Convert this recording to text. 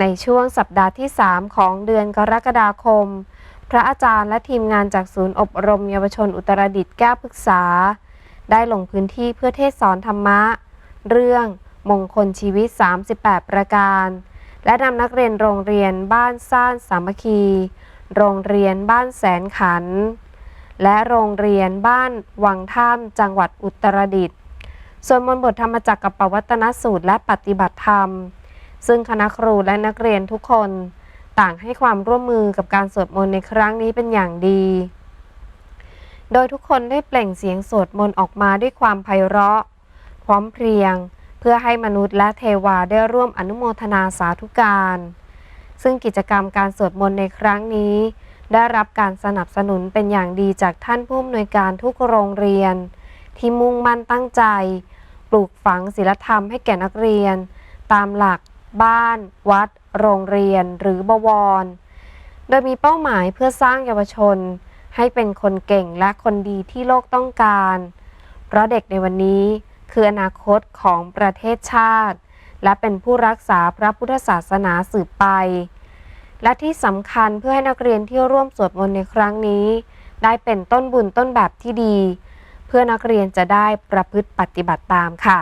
ในช่วงสัปดาห์ที่ 3 ของเดือนกรกฎาคม พระอาจารย์และทีมงานจากศูนย์อบรมเยาวชนอุตรดิตถ์แก้วพฤกษา ได้ลงพื้นที่เพื่อเทศสอนธรรมะ เรื่องมงคลชีวิต 38 ประการ และนำนักเรียนโรงเรียนบ้านซ่านสามัคคี โรงเรียนบ้านแสนขัน และโรงเรียนบ้านวังท่ามจังหวัดอุตรดิตถ์ส่วนมนบทธรรมจักรกับปวัตนสูตรและปฏิบัติธรรม ซึ่งคณะครูและนักเรียนทุกคนต่างให้ความร่วมมือกับการสวดมนต์ในครั้งนี้เป็นอย่างดี โดยทุกคนได้เปล่งเสียงสวดมนต์ออกมาด้วยความไพเราะ พร้อมเพรียง เพื่อให้มนุษย์และเทวาได้ร่วมอนุโมทนาสาธุการ ซึ่งกิจกรรมการสวดมนต์ในครั้งนี้ ได้รับการสนับสนุนเป็นอย่างดีจากท่านผู้อำนวยการทุกโรงเรียน ที่มุ่งมั่นตั้งใจ ปลูกฝังศีลธรรมให้แก่นักเรียน ตามหลัก บ้าน วัด โรงเรียน หรือบวร โดยมีเป้าหมายเพื่อสร้างเยาวชน ให้เป็นคนเก่งและคนดีที่โลกต้องการ เพราะเด็กในวันนี้คืออนาคตของประเทศชาติ และเป็นผู้รักษาพระพุทธศาสนาสืบไป และที่สำคัญเพื่อให้นักเรียนที่ร่วมสวดมนต์ในครั้งนี้ ได้เป็นต้นบุญต้นแบบที่ดี เพื่อนักเรียนจะได้ประพฤติปฏิบัติตามค่ะ